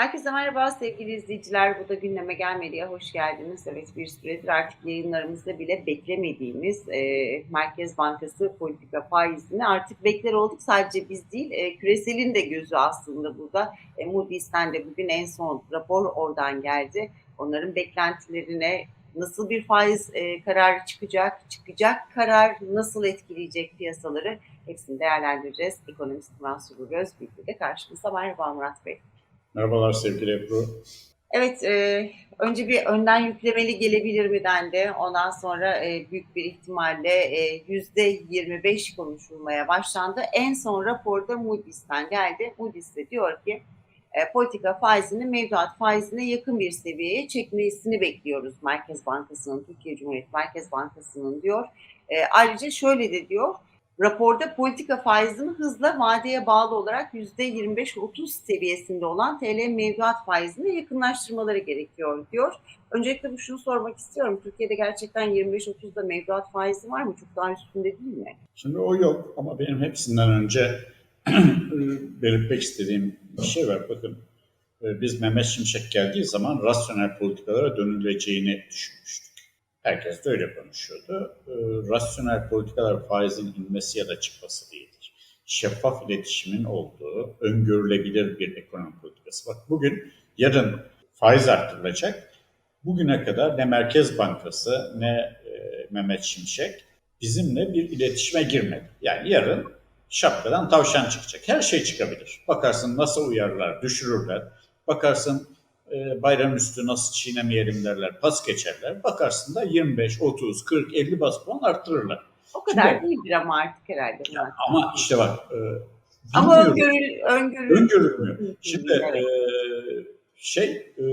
Herkese merhaba sevgili izleyiciler. Bu da gündeme gelmediye hoş geldiniz. Evet bir süredir artık yayınlarımızda bile beklemediğimiz e, Merkez Bankası politika faizini artık bekler olduk. Sadece biz değil, e, küreselin de gözü aslında burada. E, Moody's'ten de bugün en son rapor oradan geldi. Onların beklentilerine nasıl bir faiz e, kararı çıkacak, çıkacak karar nasıl etkileyecek piyasaları hepsini değerlendireceğiz. Ekonomist Sulu Gözbülgü de karşımızda. Merhaba Murat Bey. Merhabalar sevgili Ebru. Evet, e, önce bir önden yüklemeli gelebilir mi dendi. Ondan sonra e, büyük bir ihtimalle e, yüzde 25 konuşulmaya başlandı. En son raporda Moody's'ten geldi. Moody's de diyor ki e, politika faizini mevduat faizine yakın bir seviyeye çekmesini bekliyoruz Merkez Bankası'nın, Türkiye Cumhuriyet Merkez Bankası'nın diyor. E, ayrıca şöyle de diyor, Raporda politika faizinin hızla vadeye bağlı olarak %25-30 seviyesinde olan TL mevduat faizine yakınlaştırmaları gerekiyor diyor. Öncelikle bu şunu sormak istiyorum. Türkiye'de gerçekten 25-30'da mevduat faizi var mı? Çok daha üstünde değil mi? Şimdi o yok ama benim hepsinden önce belirtmek istediğim bir şey var. Bakın e, biz Mehmet Şimşek geldiği zaman rasyonel politikalara dönüleceğini düşünmüştük. Herkes de öyle konuşuyordu. E, rasyonel politikalar faizin inmesi ya da çıkması değildir. Şeffaf iletişimin olduğu, öngörülebilir bir ekonomi politikası. Bak bugün, yarın faiz arttırılacak. Bugüne kadar ne Merkez Bankası ne e, Mehmet Şimşek bizimle bir iletişime girmedi. Yani yarın şapkadan tavşan çıkacak. Her şey çıkabilir. Bakarsın nasıl uyarlar, düşürürler. Bakarsın e, bayramüstü nasıl çiğnemeyelim derler, pas geçerler. Bakarsın da 25, 30, 40, 50 bas puan arttırırlar. O kadar Şimdi- değildir ama artık herhalde. Murat. Ama işte bak, e, Ama öngörül, öngörül, Öngörülmüyor. Şimdi Evet. e, şey e,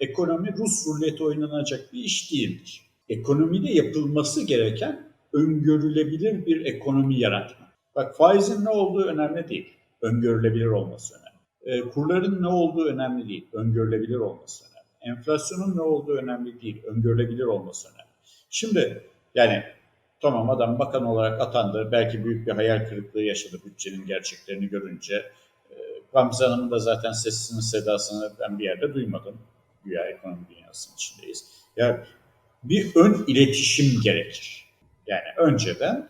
ekonomi Rus ruleti oynanacak bir iş değildir. Ekonomide yapılması gereken öngörülebilir bir ekonomi yaratmak. Bak faizin ne olduğu önemli değil. Öngörülebilir olması önemli. E, kurların ne olduğu önemli değil. Öngörülebilir olması önemli. Enflasyonun ne olduğu önemli değil. Öngörülebilir olması önemli. Şimdi yani tamam adam bakan olarak atandı. Belki büyük bir hayal kırıklığı yaşadı bütçenin gerçeklerini görünce. E, Gamze Hanım'ın da zaten sesini sedasını ben bir yerde duymadım. Güya ekonomi dünyasının içindeyiz. Yani bir ön iletişim gerekir. Yani önceden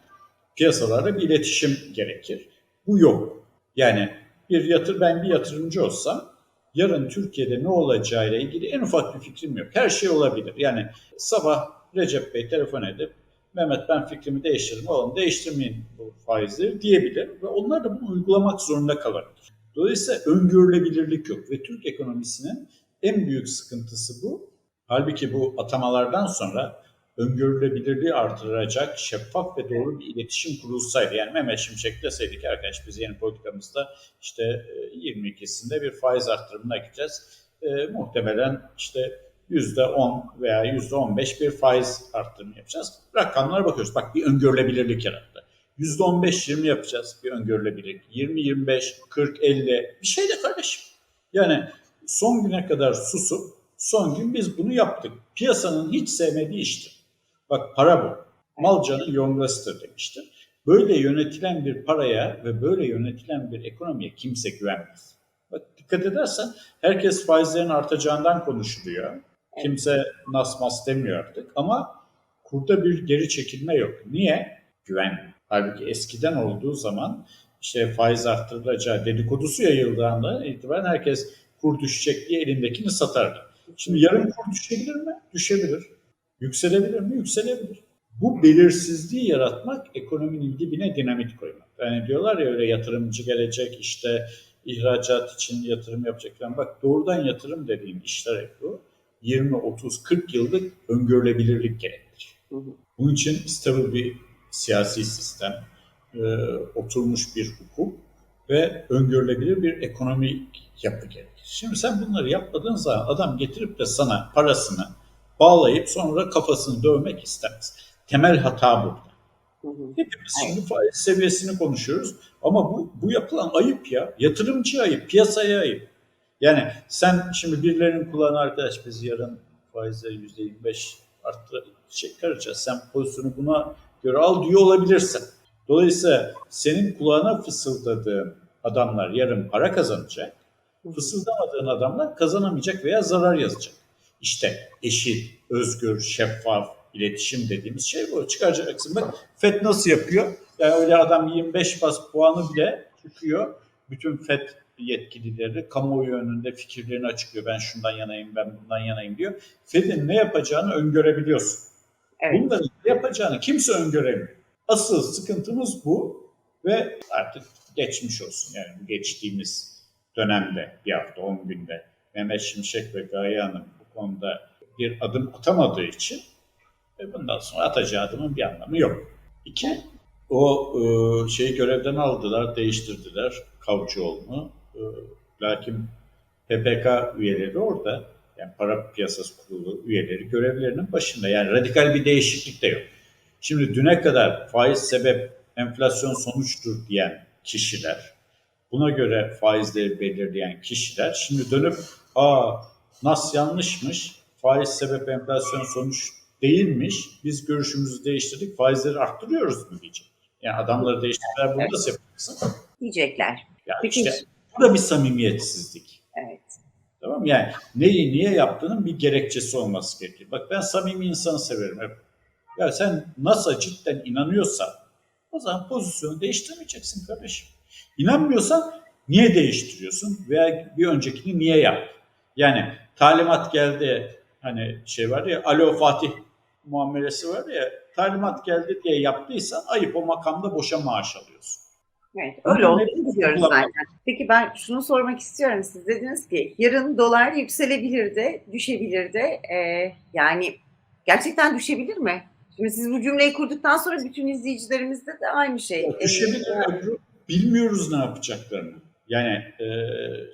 piyasalarda bir iletişim gerekir. Bu yok. Yani bir yatır ben bir yatırımcı olsam yarın Türkiye'de ne olacağıyla ilgili en ufak bir fikrim yok. Her şey olabilir. Yani sabah Recep Bey telefon edip Mehmet ben fikrimi değiştirdim. Oğlum değiştirmeyin bu faizleri diyebilir ve onlar da bunu uygulamak zorunda kalabilir. Dolayısıyla öngörülebilirlik yok ve Türk ekonomisinin en büyük sıkıntısı bu. Halbuki bu atamalardan sonra öngörülebilirliği artıracak şeffaf ve doğru bir iletişim kurulsaydı. Yani Mehmet Şimşek deseydik arkadaş biz yeni politikamızda işte e, 22'sinde bir faiz arttırımına gideceğiz. E, muhtemelen işte %10 veya %15 bir faiz arttırımı yapacağız. Rakamlara bakıyoruz. Bak bir öngörülebilirlik yarattı. %15-20 yapacağız bir öngörülebilirlik. 20-25, 40-50 bir şey de kardeşim. Yani son güne kadar susup son gün biz bunu yaptık. Piyasanın hiç sevmediği iştir. Bak para bu. Malcanın yongasıdır demiştir. Böyle yönetilen bir paraya ve böyle yönetilen bir ekonomiye kimse güvenmez. Bak dikkat edersen herkes faizlerin artacağından konuşuluyor. Kimse nas mas demiyor artık ama kurda bir geri çekilme yok. Niye? Güven. Halbuki eskiden olduğu zaman işte faiz arttırılacağı dedikodusu yayıldığında itibaren herkes kur düşecek diye elindekini satardı. Şimdi yarın kur düşebilir mi? Düşebilir. Yükselebilir mi? Yükselebilir. Bu belirsizliği yaratmak ekonominin dibine dinamit koymak. Yani diyorlar ya öyle yatırımcı gelecek işte ihracat için yatırım yapacak falan. Bak doğrudan yatırım dediğim işler hep bu. 20, 30, 40 yıllık öngörülebilirlik hı. Bunun için stabil bir siyasi sistem, e, oturmuş bir hukuk ve öngörülebilir bir ekonomik yapı gerekir. Şimdi sen bunları yapmadığın zaman adam getirip de sana parasını bağlayıp sonra kafasını dövmek istemez. Temel hata burada. Hepimiz şimdi faiz seviyesini konuşuyoruz ama bu, bu yapılan ayıp ya. Yatırımcı ayıp, piyasaya ayıp. Yani sen şimdi birilerinin kulağına arkadaş biz yarın faizleri %25 arttır çıkaracağız. Sen pozisyonu buna göre al diyor olabilirsin. Dolayısıyla senin kulağına fısıldadığın adamlar yarın para kazanacak Fısıldamadığın adamlar kazanamayacak veya zarar yazacak. İşte eşit, özgür, şeffaf, iletişim dediğimiz şey bu. Çıkaracaksın. Bak FED nasıl yapıyor? Yani öyle adam 25 bas puanı bile çıkıyor. Bütün FED yetkilileri kamuoyu önünde fikirlerini açıklıyor. Ben şundan yanayım, ben bundan yanayım diyor. FED'in ne yapacağını öngörebiliyorsun. Evet. Bunların ne yapacağını kimse öngöremiyor. Asıl sıkıntımız bu ve artık geçmiş olsun. Yani geçtiğimiz dönemde bir hafta 10 günde Mehmet Şimşek ve Gaye Hanım konuda bir adım atamadığı için e, bundan sonra atacağı adımın bir anlamı yok. İki, o e, şeyi görevden aldılar, değiştirdiler Kavcıoğlu'nu. E, lakin PPK üyeleri orada, yani para piyasası kurulu üyeleri görevlerinin başında. Yani radikal bir değişiklik de yok. Şimdi düne kadar faiz sebep enflasyon sonuçtur diyen kişiler, buna göre faizleri belirleyen kişiler şimdi dönüp aa nas yanlışmış, faiz sebep enflasyon sonuç değilmiş, biz görüşümüzü değiştirdik, faizleri arttırıyoruz mu diyecek. Yani adamları değiştirdiler, bunu nasıl yapacaksın? Diyecekler. Yani Peki. işte bu da bir samimiyetsizlik. Evet. Tamam mı? Yani neyi niye yaptığının bir gerekçesi olması gerekir. Bak ben samimi insanı severim hep. Ya sen NASA'a cidden inanıyorsan o zaman pozisyonu değiştirmeyeceksin kardeşim. İnanmıyorsan niye değiştiriyorsun veya bir öncekini niye yaptın? Yani talimat geldi hani şey var ya alo Fatih muamelesi var ya talimat geldi diye yaptıysan ayıp o makamda boşa maaş alıyorsun. Evet, öyle olduğunu biliyoruz zaten. Peki ben şunu sormak istiyorum. Siz dediniz ki yarın dolar yükselebilir de, düşebilir de. Ee, yani gerçekten düşebilir mi? Şimdi siz bu cümleyi kurduktan sonra bütün izleyicilerimizde de aynı şey. O düşebilir Ebru. Bilmiyoruz ne yapacaklarını. Yani e,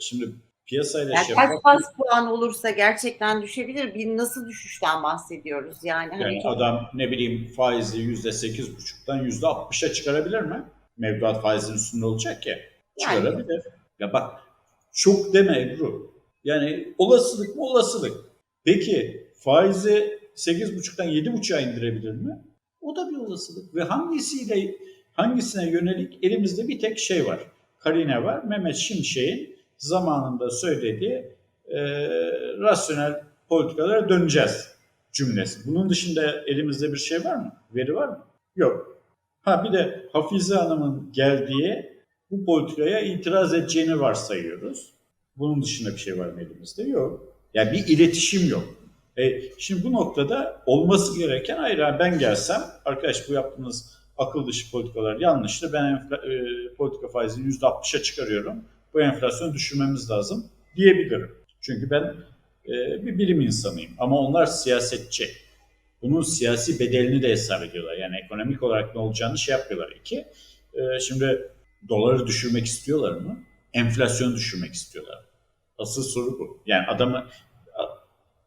şimdi piyasayla Yani şeffaf kaç bas puan olursa gerçekten düşebilir. Bir nasıl düşüşten bahsediyoruz? Yani, hani Yani çok- adam ne bileyim faizi yüzde sekiz buçuktan yüzde altmışa çıkarabilir mi? Mevduat faizin üstünde olacak ya. Yani. Çıkarabilir. Ya bak çok deme Ebru. Yani olasılık mı olasılık. Peki faizi sekiz buçuktan yedi buçuğa indirebilir mi? O da bir olasılık. Ve hangisiyle hangisine yönelik elimizde bir tek şey var. Karine var. Mehmet Şimşek'in zamanında söylediği e, rasyonel politikalara döneceğiz cümlesi. Bunun dışında elimizde bir şey var mı? Veri var mı? Yok. Ha bir de Hafize Hanım'ın geldiği bu politikaya itiraz edeceğini varsayıyoruz. Bunun dışında bir şey var mı elimizde? Yok. Yani bir iletişim yok. E, şimdi bu noktada olması gereken hayır ha, ben gelsem arkadaş bu yaptığınız akıl dışı politikalar yanlıştı. Ben e, politika faizini %60'a çıkarıyorum. Bu enflasyonu düşürmemiz lazım diyebilirim. Çünkü ben e, bir bilim insanıyım ama onlar siyasetçi. Bunun siyasi bedelini de hesap ediyorlar. Yani ekonomik olarak ne olacağını şey yapıyorlar. İki, e, şimdi doları düşürmek istiyorlar mı? Enflasyonu düşürmek istiyorlar. Asıl soru bu. Yani adamı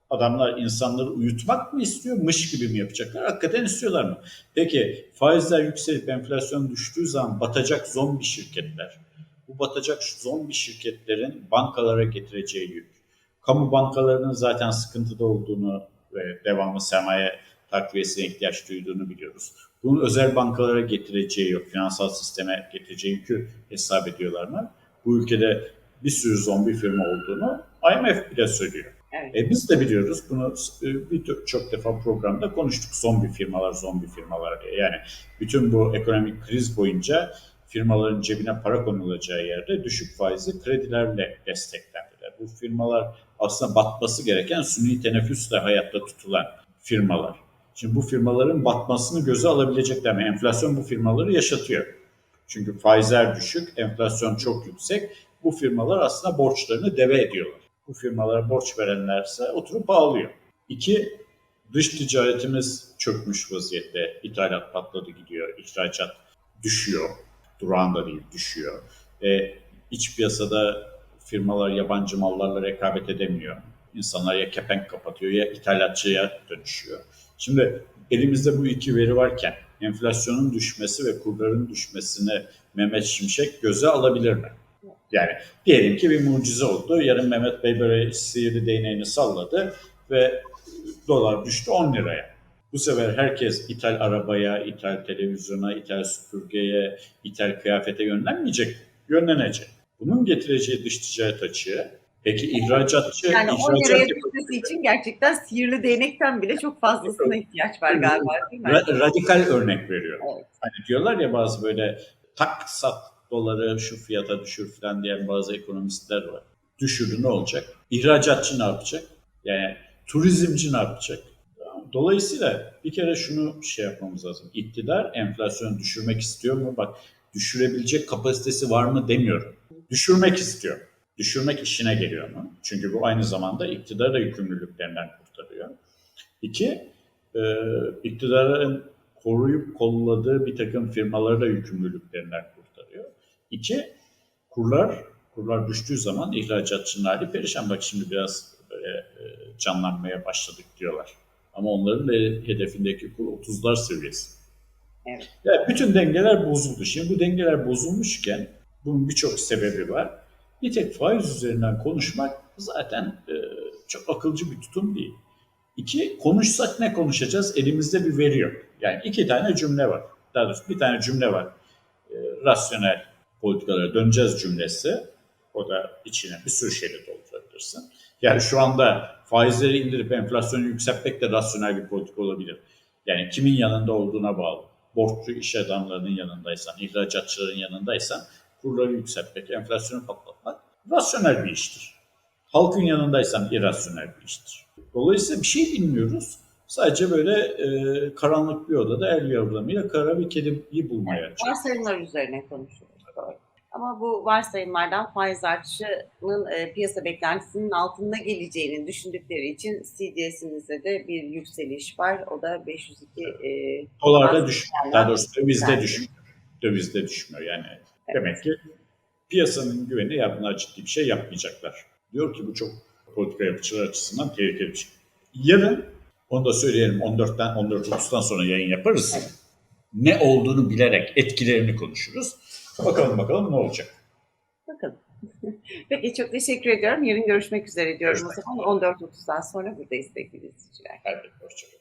adamlar insanları uyutmak mı istiyor, mış gibi mi yapacaklar? Hakikaten istiyorlar mı? Peki faizler yükselip enflasyon düştüğü zaman batacak zombi şirketler. Bu batacak zombi şirketlerin bankalara getireceği yük. Kamu bankalarının zaten sıkıntıda olduğunu ve devamlı sermaye takviyesine ihtiyaç duyduğunu biliyoruz. Bunun özel bankalara getireceği yok, finansal sisteme getireceği yükü hesap ediyorlar mı? Bu ülkede bir sürü zombi firma olduğunu IMF bile söylüyor. Evet. E biz de biliyoruz bunu e, birçok defa programda konuştuk zombi firmalar zombi firmalar diye. Yani bütün bu ekonomik kriz boyunca firmaların cebine para konulacağı yerde düşük faizli kredilerle desteklendiler. Bu firmalar aslında batması gereken suni teneffüsle hayatta tutulan firmalar. Şimdi bu firmaların batmasını göze alabilecekler mi? Enflasyon bu firmaları yaşatıyor. Çünkü faizler düşük, enflasyon çok yüksek. Bu firmalar aslında borçlarını deve ediyorlar bu firmalara borç verenlerse oturup ağlıyor. İki, dış ticaretimiz çökmüş vaziyette. İthalat patladı gidiyor, ihracat düşüyor. Durağında değil, düşüyor. E, iç piyasada firmalar yabancı mallarla rekabet edemiyor. İnsanlar ya kepenk kapatıyor ya ithalatçıya dönüşüyor. Şimdi elimizde bu iki veri varken enflasyonun düşmesi ve kurların düşmesini Mehmet Şimşek göze alabilir mi? Yani diyelim ki bir mucize oldu. Yarın Mehmet Bey böyle sihirli değneğini salladı ve dolar düştü 10 liraya. Bu sefer herkes ithal arabaya, ithal televizyona, ithal süpürgeye, ithal kıyafete yönlenmeyecek, yönlenecek. Bunun getireceği dış ticaret açığı Peki ihracatçı, Yani 10 ihracat liraya yap- düşmesi için gerçekten sihirli değnekten bile çok fazlasına ihtiyaç var galiba değil mi? ra- radikal örnek veriyor. Evet. Hani diyorlar ya bazı böyle tak sat doları şu fiyata düşür falan diyen bazı ekonomistler var. Düşürü ne olacak? İhracatçı ne yapacak? Yani turizmci ne yapacak? Dolayısıyla bir kere şunu şey yapmamız lazım. İktidar enflasyonu düşürmek istiyor mu? Bak düşürebilecek kapasitesi var mı demiyorum. Düşürmek istiyor. Düşürmek işine geliyor mu? Çünkü bu aynı zamanda iktidarı da yükümlülüklerinden kurtarıyor. İki, e, iktidarın koruyup kolladığı bir takım firmaları da yükümlülüklerinden kurtarıyor. İki, kurlar kurlar düştüğü zaman ihracatçının hali perişan. Bak şimdi biraz böyle e, canlanmaya başladık diyorlar. Ama onların da hedefindeki kur 30'lar seviyesi. Evet. Yani bütün dengeler bozuldu. Şimdi bu dengeler bozulmuşken bunun birçok sebebi var. Bir tek faiz üzerinden konuşmak zaten e, çok akılcı bir tutum değil. İki, konuşsak ne konuşacağız? Elimizde bir veri yok. Yani iki tane cümle var. Daha doğrusu bir tane cümle var. E, rasyonel politikalara döneceğiz cümlesi. O da içine bir sürü şeyle doldurabilirsin. Yani şu anda faizleri indirip enflasyonu yükseltmek de rasyonel bir politika olabilir. Yani kimin yanında olduğuna bağlı. Borçlu iş adamlarının yanındaysan, ihracatçıların yanındaysan kurları yükseltmek, enflasyonu patlatmak rasyonel bir iştir. Halkın yanındaysan irrasyonel bir iştir. Dolayısıyla bir şey bilmiyoruz. Sadece böyle e, karanlık bir odada el yordamıyla kara bir kediyi bulmaya çalışıyoruz. Varsayımlar üzerine konuşuyoruz. Ama bu varsayımlardan faiz artışının e, piyasa beklentisinin altında geleceğini düşündükleri için CDS'imizde de bir yükseliş var. O da 502 e, Dolarda düşmüyor. Daha doğrusu dövizde Yani. düşmüyor. Dövizde düşmüyor yani. Demek ki piyasanın güveni ya bunlar ciddi bir şey yapmayacaklar. Diyor ki bu çok politika yapıcılar açısından tehlikeli bir şey. Yarın onu da söyleyelim 14'ten 14.30'dan sonra yayın yaparız. Evet. Ne olduğunu bilerek etkilerini konuşuruz. Bakalım bakalım ne olacak. Bakalım. Peki çok teşekkür ediyorum. Yarın görüşmek üzere diyorum Görüşmek o zaman. 14.30'dan sonra buradayız sevgili izleyiciler. Evet, hoşçakalın.